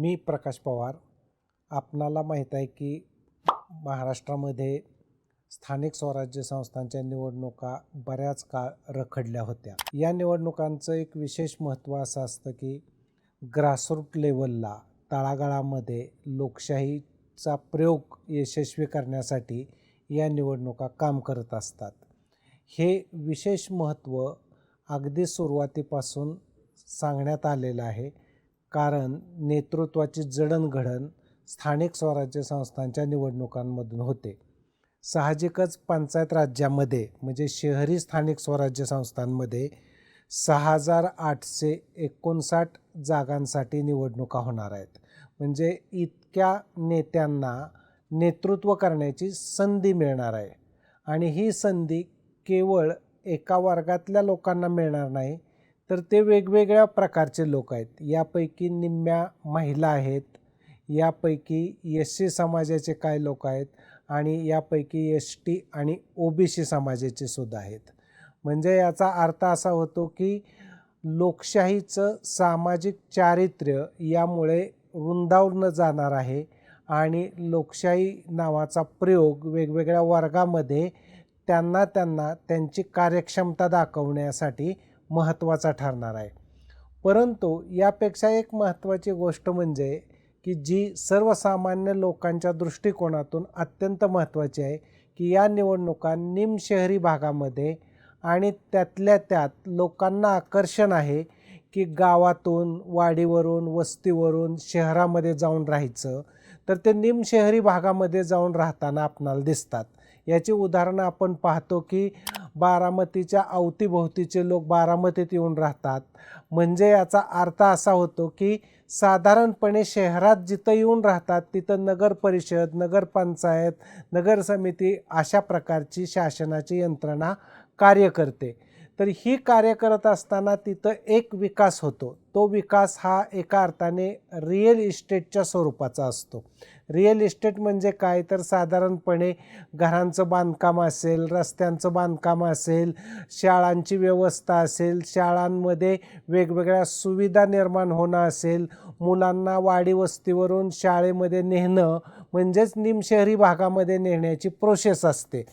मी प्रकाश पवार. आपणाला माहीत आहे की महाराष्ट्रामध्ये स्थानिक स्वराज्य संस्थांच्या निवडणुका बऱ्याच काळ रखडल्या होत्या. या निवडणुकांचं एक विशेष महत्त्व असं असतं की ग्रासरूट लेवलला तळागाळामध्ये लोकशाहीचा प्रयोग यशस्वी करण्यासाठी या निवडणुका काम करत असतात. हे विशेष महत्त्व अगदी सुरुवातीपासून सांगण्यात आलेलं आहे. कारण नेतृत्वाची जडणघडण स्थानिक स्वराज्य संस्थांच्या निवडणुकांमधून होते. साहजिकच पंचायत राज्यामध्ये म्हणजे शहरी स्थानिक स्वराज्य संस्थांमध्ये सहा हजार आठशे एकोणसाठ जागांसाठी निवडणुका होणार आहेत. म्हणजे इतक्या नेत्यांना नेतृत्व करण्याची संधी मिळणार आहे. आणि ही संधी केवळ एका वर्गातल्या लोकांना मिळणार नाही तर ते वेगवेगळ्या प्रकारचे लोक आहेत. यापैकी निम्म्या महिला आहेत यापैकी एस सी समाजाचे काही लोक आहेत आणि यापैकी एस टी आणि ओ बी सी समाजाचे सुद्धा आहेत. म्हणजे याचा अर्थ असा होतो की लोकशाहीचं सामाजिक चारित्र्य यामुळे रुंदावलं जाणार आहे आणि लोकशाही नावाचा प्रयोग वेगवेगळ्या वर्गामध्ये त्यांना त्यांना त्यांची कार्यक्षमता दाखवण्यासाठी महत्त्वाचा ठरणार आहे. परंतु यापेक्षा एक महत्त्वाची गोष्ट म्हणजे की जी सर्वसामान्य लोकांच्या दृष्टिकोनातून अत्यंत महत्त्वाची आहे की या निवडणुका निमशहरी भागामध्ये आणि त्यातल्या त्यात लोकांना आकर्षण आहे की गावातून वाडीवरून वस्तीवरून शहरामध्ये जाऊन राहायचं. तर ते निमशहरी भागामध्ये जाऊन राहताना आपणाला दिसतात. याची उदाहरणं आपण पाहतो की बारामतीच्या अवतीभोवतीचे लोक बारामतीत येऊन राहतात. म्हणजे याचा अर्थ असा होतो की साधारणपणे शहरात जिथं येऊन राहतात तिथं नगर परिषद नगरपंचायत नगर समिती अशा प्रकारची शासनाची यंत्रणा कार्य करते. तर ही कार्य करत असताना तिथं एक विकास होतो. तो विकास हा एका अर्थाने रिअल इस्टेटच्या स्वरूपाचा असतो. रिअल इस्टेट म्हणजे काय? तर साधारणपणे घरांचं बांधकाम असेल रस्त्यांचं बांधकाम असेल शाळांची व्यवस्था असेल शाळांमध्ये वेगवेगळ्या सुविधा निर्माण होणं असेल मुलांना वाडी वस्तीवरून शाळेमध्ये नेणं म्हणजेच निमशहरी भागामध्ये नेण्याची प्रोसेस असते.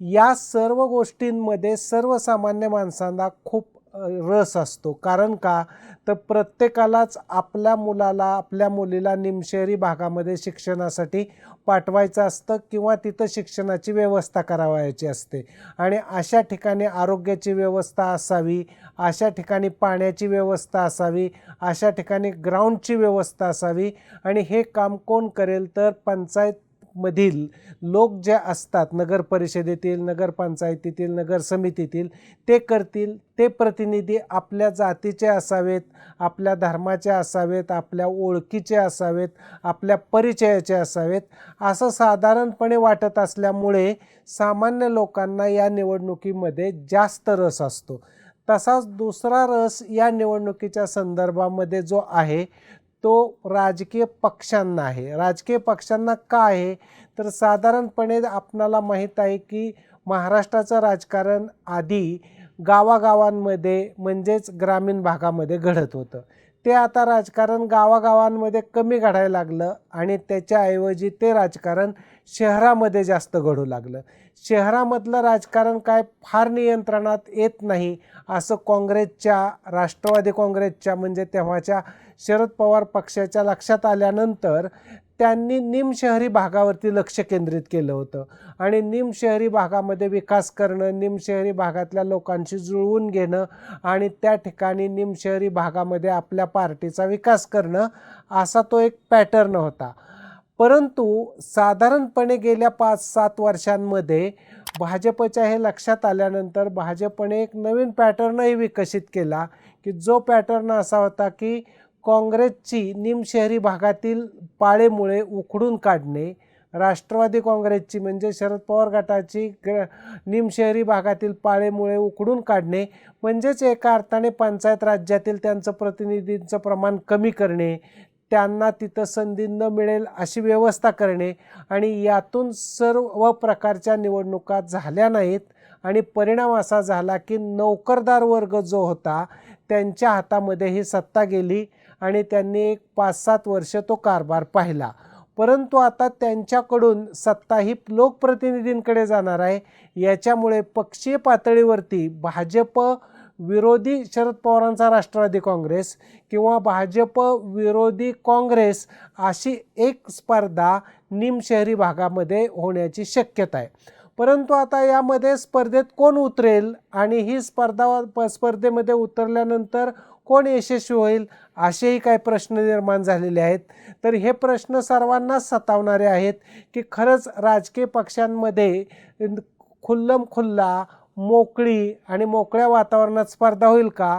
या सर्व गोष्टींमध्ये सर्वसामान्य माणसांना खूप रस असतो. कारण का? तर प्रत्येकालाच आपल्या मुलाला आपल्या मुलीला निमशहरी भागामध्ये शिक्षणासाठी पाठवायचं असतं किंवा तिथं शिक्षणाची व्यवस्था करावायची असते. आणि अशा ठिकाणी आरोग्याची व्यवस्था असावी अशा ठिकाणी पाण्याची व्यवस्था असावी अशा ठिकाणी ग्राउंडची व्यवस्था असावी. आणि हे काम कोण करेल? तर पंचायत मधील लोक जे असतात नगर परिषदेतील नगरपंचायतीतील नगर समितीतील ते करतील ते प्रतिनिधी आपल्या जातीचे असावेत आपल्या धर्माचे असावेत आपल्या ओळखीचे असावेत आपल्या परिचयाचे असावेत असं साधारणपणे वाटत असल्यामुळे सामान्य लोकांना या निवडणुकीमध्ये जास्त रस असतो. तसाच दुसरा रस या निवडणुकीच्या संदर्भामध्ये जो आहे तो राजकीय पक्षांना आहे. राजकीय पक्षांना का आहे? तर साधारणपणे आपणाला माहीत आहे की महाराष्ट्राचं राजकारण आधी गावागावांमध्ये म्हणजेच ग्रामीण भागामध्ये घडत होतं. ते आता राजकारण गावागावांमध्ये कमी घडायला लागलं आणि त्याच्याऐवजी ते राजकारण शहरामध्ये जास्त घडू लागलं. शहरामधलं राजकारण काय फार नियंत्रणात येत नाही असं काँग्रेसच्या राष्ट्रवादी काँग्रेसच्या म्हणजे तेव्हाच्या शरद पवार पक्षाच्या लक्षात आल्यानंतर त्यांनी निमशहरी भागावरती लक्ष केंद्रित केलं होतं. आणि निमशहरी भागामध्ये विकास करणं निमशहरी भागातल्या लोकांशी जुळवून घेणं आणि त्या ठिकाणी निमशहरी भागामध्ये आपल्या पार्टीचा विकास करणं असा तो एक पॅटर्न होता. परंतु साधारणपणे गेल्या पाच सात वर्षांमध्ये भाजपच्या हे लक्षात आल्यानंतर भाजपने एक नवीन पॅटर्नही विकसित केला की जो पॅटर्न असा होता की काँग्रेसची निमशहरी भागातील पाळेमुळे उखडून काढणे राष्ट्रवादी काँग्रेसची म्हणजे शरद पवार गटाची ग्र निमशहरी भागातील पाळेमुळे उकडून काढणे म्हणजेच एका अर्थाने पंचायत राज्यातील त्यांचं प्रतिनिधींचं प्रमाण कमी करणे त्यांना तिथं संधी न मिळेल अशी व्यवस्था करणे आणि यातून सर्व प्रकारच्या निवडणुका झाल्या नाहीत आणि परिणाम असा झाला की नोकरदार वर्ग जो होता त्यांच्या हातामध्ये ही सत्ता गेली. आणि त्यांनी एक पाच सात वर्ष तो कारभार पाहिला. परंतु आता त्यांच्याकडून सत्ता ही लोकप्रतिनिधींकडे जाणार आहे. याच्यामुळे पक्षीय पातळीवरती भाजप विरोधी शरद पवारांचा राष्ट्रवादी काँग्रेस किंवा भाजप विरोधी काँग्रेस अशी एक स्पर्धा निमशहरी भागामध्ये होण्याची शक्यता आहे. परंतु आता यामध्ये स्पर्धेत कोण उतरेल आणि ही स्पर्धा प- स्पर्धेमध्ये उतरल्यानंतर कोण यशस्वी होईल असेही काही प्रश्न निर्माण झालेले आहेत. तर हे प्रश्न सर्वांनाच सतावणारे आहेत की खरंच राजकीय पक्षांमध्ये खुल्लम खुल्ला मोकळी आणि मोकळ्या वातावरणात स्पर्धा होईल का?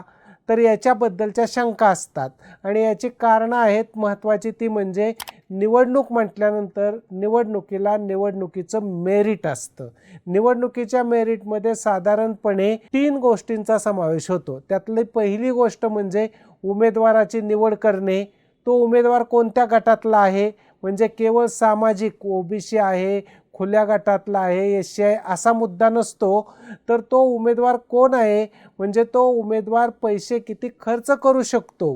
तर याच्याबद्दलच्या शंका असतात. आणि याची कारणं आहेत महत्त्वाची ती म्हणजे निवडणूक म्हटल्यानंतर निवडणुकीला निवडणुकीचं मेरिट असतं. निवडणुकीच्या मेरिटमध्ये साधारणपणे तीन गोष्टींचा समावेश होतो. त्यातली पहिली गोष्ट म्हणजे उमेदवाराची निवड करणे. तो उमेदवार कोणत्या गटातला आहे? म्हणजे केवळ सामाजिक ओबीसी आहे खुल्या गटातला आहे एस आहे असा मुद्दा नसतो. तर तो उमेदवार कोण आहे? म्हणजे तो उमेदवार पैसे किती खर्च करू शकतो?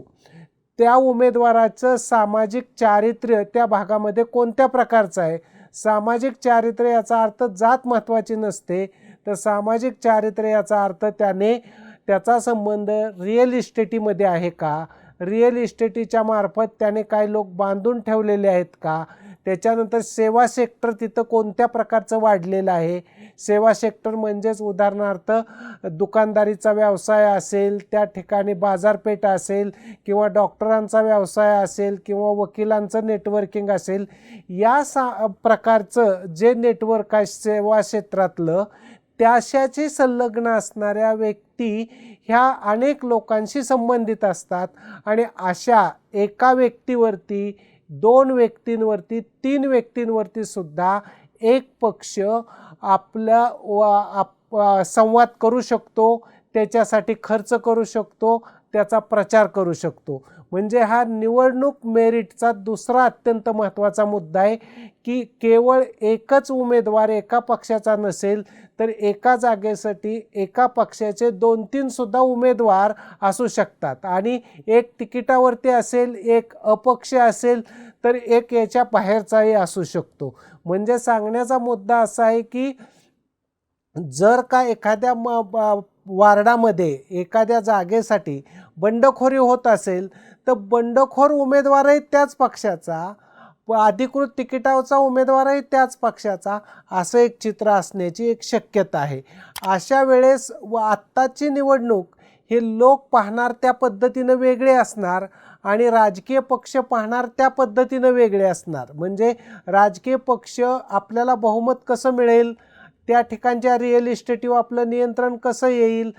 त्या उमेदवाराचं सामाजिक चारित्र्य त्या भागामध्ये कोणत्या प्रकारचं आहे? सामाजिक चारित्र्य याचा अर्थ जात महत्त्वाची नसते. तर सामाजिक चारित्र्य याचा अर्थ त्याने त्याचा संबंध रिअल इस्टेटीमध्ये आहे का? रिअल इस्टेटीच्या मार्फत त्याने काही लोक बांधून ठेवलेले आहेत का? त्याच्यानंतर सेवा सेक्टर तिथं कोणत्या प्रकारचं वाढलेलं आहे? सेवा सेक्टर म्हणजेच उदाहरणार्थ दुकानदारीचा व्यवसाय असेल त्या ठिकाणी बाजारपेठ असेल किंवा डॉक्टरांचा व्यवसाय असेल किंवा वकिलांचं नेटवर्किंग असेल या सा प्रकारचं जे नेटवर्क आहे सेवा क्षेत्रातलं त्याशाची संलग्न असणाऱ्या व्यक्ती ह्या अनेक लोकांशी संबंधित असतात आणि अशा एका व्यक्तीवरती दोन व्यक्तींवरती तीन व्यक्तींवरती सुद्धा एक पक्ष आपला व आप संवाद करू शकतो त्याच्यासाठी खर्च करू शकतो त्याचा प्रचार करू शकतो. म्हणजे हा निवडणूक मेरिटचा दुसरा अत्यंत महत्त्वाचा मुद्दा आहे की केवळ एकच उमेदवार एका पक्षाचा नसेल तर एका जागेसाठी एका पक्षाचे दोन तीनसुद्धा उमेदवार असू शकतात. आणि एक तिकिटावरती असेल एक अपक्ष असेल तर एक याच्या बाहेरचाही असू शकतो. म्हणजे सांगण्याचा मुद्दा असा आहे की जर का एखाद्या म वार्डामध्ये एखाद्या जागेसाठी बंडखोरी होत असेल तर बंडखोर उमेदवारही त्याच पक्षाचा अधिकृत तिकिटावरचा उमेदवारही त्याच पक्षाचा असं एक चित्र असण्याची एक शक्यता आहे. अशा वेळेस व आत्ताची निवडणूक हे लोक पाहणार त्या पद्धतीनं वेगळे असणार आणि राजकीय पक्ष पाहणार त्या पद्धतीनं वेगळे असणार. म्हणजे राजकीय पक्ष आपल्याला बहुमत कसं मिळेल? त्या ठिकाणच्या रिअल इस्टेटीवर आपलं नियंत्रण कसं येईल?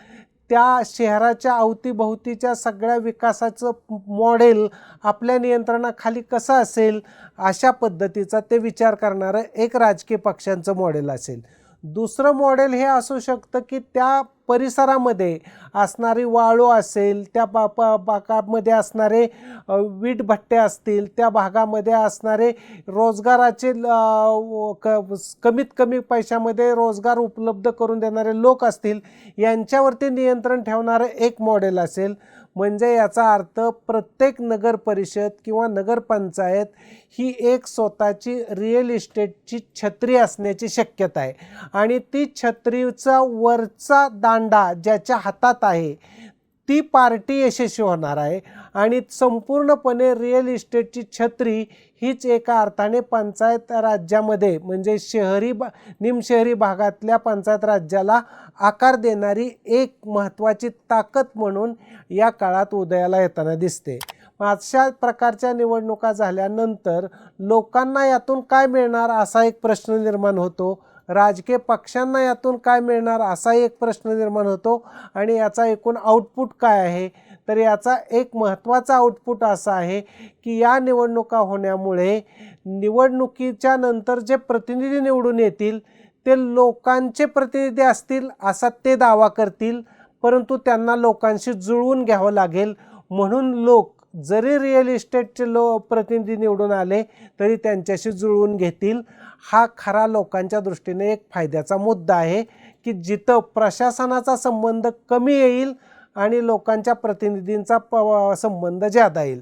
त्या शहराच्या अवतीभोवतीच्या सगळ्या विकासाचं मॉडेल आपल्या नियंत्रणाखाली कसं असेल? अशा पद्धतीचा ते विचार करणारं एक राजकीय पक्षांचं मॉडेल असेल. दुसरं मॉडेल हे असू शकतं की त्या परिसरामध्ये असणारी वाळू असेल त्या बा पा बागामध्ये असणारे वीटभट्टे वीट भट्टे असतील त्या भागामध्ये असणारे रोजगाराचे क कमीत कमी पैशामध्ये रोजगार उपलब्ध करून देणारे लोक असतील यांच्यावरती नियंत्रण ठेवणारं एक मॉडेल असेल. म्हणजे याचा अर्थ प्रत्येक नगर परिषद किंवा नगरपंचायत ही एक स्वतःची रिअल इस्टेटची छत्री असण्याची शक्यता आहे. आणि ती छत्रीचा वरचा दांडा ज्याच्या हातात आहे ती पार्टी यशस्वी होणार आहे. आणि संपूर्णपणे रिअल इस्टेटची छत्री हीच एका अर्थाने पंचायत राज्यामध्ये म्हणजे शहरी बा निमशहरी भागातल्या पंचायत राज्याला आकार देणारी एक महत्त्वाची ताकद म्हणून या काळात उदयाला येताना दिसते. अशा प्रकारच्या निवडणुका झाल्यानंतर लोकांना यातून काय मिळणार असा एक प्रश्न निर्माण होतो. राजकीय पक्षांना यातून काय मिळणार असा एक प्रश्न निर्माण होतो. आणि याचा एकूण आउटपुट काय आहे? तर याचा एक महत्त्वाचा आउटपुट असा आहे की या निवडणुका होण्यामुळे निवडणुकीच्या नंतर जे प्रतिनिधी निवडून येतील ते लोकांचे प्रतिनिधी असतील असा ते दावा करतील. परंतु त्यांना लोकांशी जुळवून घ्यावं लागेल. म्हणून लोक जरी रिअल इस्टेटचे लो प्रतिनिधी निवडून आले तरी त्यांच्याशी जुळवून घेतील. हा खरा लोकांच्या दृष्टीने एक फायद्याचा मुद्दा आहे की जिथं प्रशासनाचा संबंध कमी येईल आणि लोकांच्या प्रतिनिधींचा प संबंध ज्यादा येईल.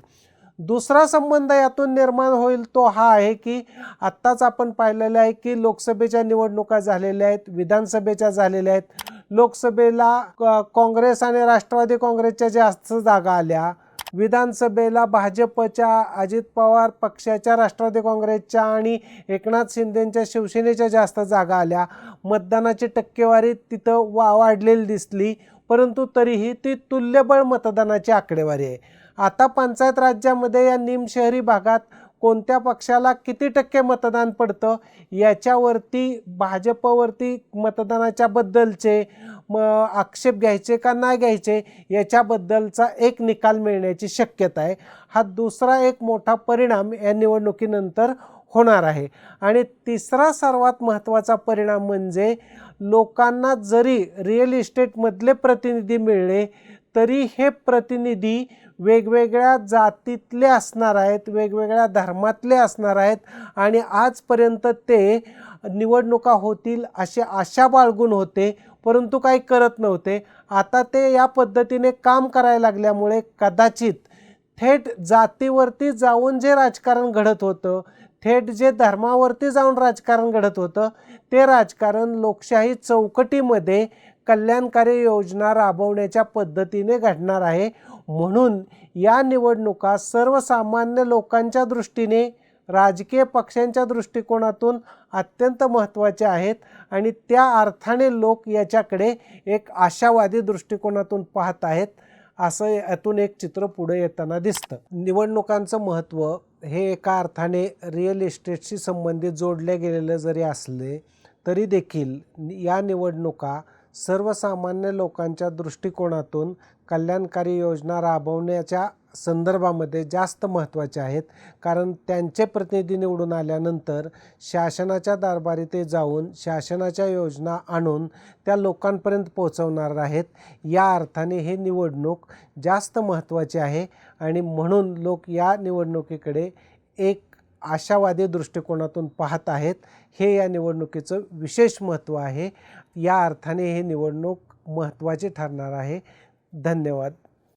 दुसरा संबंध यातून निर्माण होईल तो हा आहे की आत्ताच आपण पाहिलेलं आहे की लोकसभेच्या निवडणुका झालेल्या आहेत विधानसभेच्या झालेल्या आहेत. लोकसभेला क- काँग्रेस आणि राष्ट्रवादी काँग्रेसच्या जास्त जागा आल्या विधानसभेला भाजपच्या अजित पवार पक्षाच्या राष्ट्रवादी काँग्रेसच्या आणि एकनाथ शिंदेंच्या शिवसेनेच्या जास्त जागा आल्या. मतदानाची टक्केवारी तिथं वा वाढलेली दिसली परंतु तरीही ती तुल्यबळ मतदानाची आकडेवारी आहे. आता पंचायत राज्यामध्ये या निमशहरी भागात कोणत्या पक्षाला किती टक्के मतदान पडतं याच्यावरती भाजपवरती मतदानाच्या बद्दलचे म आक्षेप घ्यायचे का नाही घ्यायचे याच्याबद्दलचा एक निकाल मिळण्याची शक्यता आहे. हा दुसरा एक मोठा परिणाम या निवडणुकीनंतर होणार आहे. आणि तिसरा सर्वात महत्त्वाचा परिणाम म्हणजे लोकांना जरी रिअल इस्टेटमधले प्रतिनिधी मिळले तरी हे प्रतिनिधी वेगवेगळ्या जातीतले असणार आहेत वेगवेगळ्या धर्मातले असणार आहेत आणि आजपर्यंत ते निवडणुका होतील असे आशा बाळगून होते परंतु काही करत नव्हते. आता ते या पद्धतीने काम करायला लागल्यामुळे कदाचित थेट जातीवरती जाऊन जे राजकारण घडत होतं थेट जे धर्मावरती जाऊन राजकारण घडत होतं ते राजकारण लोकशाही चौकटीमध्ये कल्याणकारी योजना राबवण्याच्या पद्धतीने घडणार आहे. म्हणून या निवडणुका सर्वसामान्य लोकांच्या दृष्टीने राजकीय पक्षांच्या दृष्टिकोनातून अत्यंत महत्त्वाच्या आहेत आणि त्या अर्थाने लोक याच्याकडे एक आशावादी दृष्टिकोनातून पाहत आहेत. असं यातून एक चित्र पुढे येताना दिसतं. निवडणुकांचं महत्त्व हे एका अर्थाने रिअल इस्टेटशी संबंधित जोडले गेलेले जरी असले तरी देखील या निवडणुका सर्वसामान्य लोकांच्या दृष्टिकोनातून कल्याणकारी योजना राबवण्याच्या संदर्भामध्ये जास्त महत्त्वाचे आहेत. कारण त्यांचे प्रतिनिधी निवडून आल्यानंतर शासनाच्या दरबारी ते जाऊन शासनाच्या योजना आणून त्या लोकांपर्यंत पोहोचवणार आहेत. या अर्थाने हे निवडणूक जास्त महत्त्वाची आहे आणि म्हणून लोक या निवडणुकीकडे एक आशावादी दृष्टिकोनातून पाहत आहेत. हे या निवडणुकीचं विशेष महत्त्व आहे. या अर्थाने हे निवडणूक महत्त्वाचे ठरणार आहे. धन्यवाद.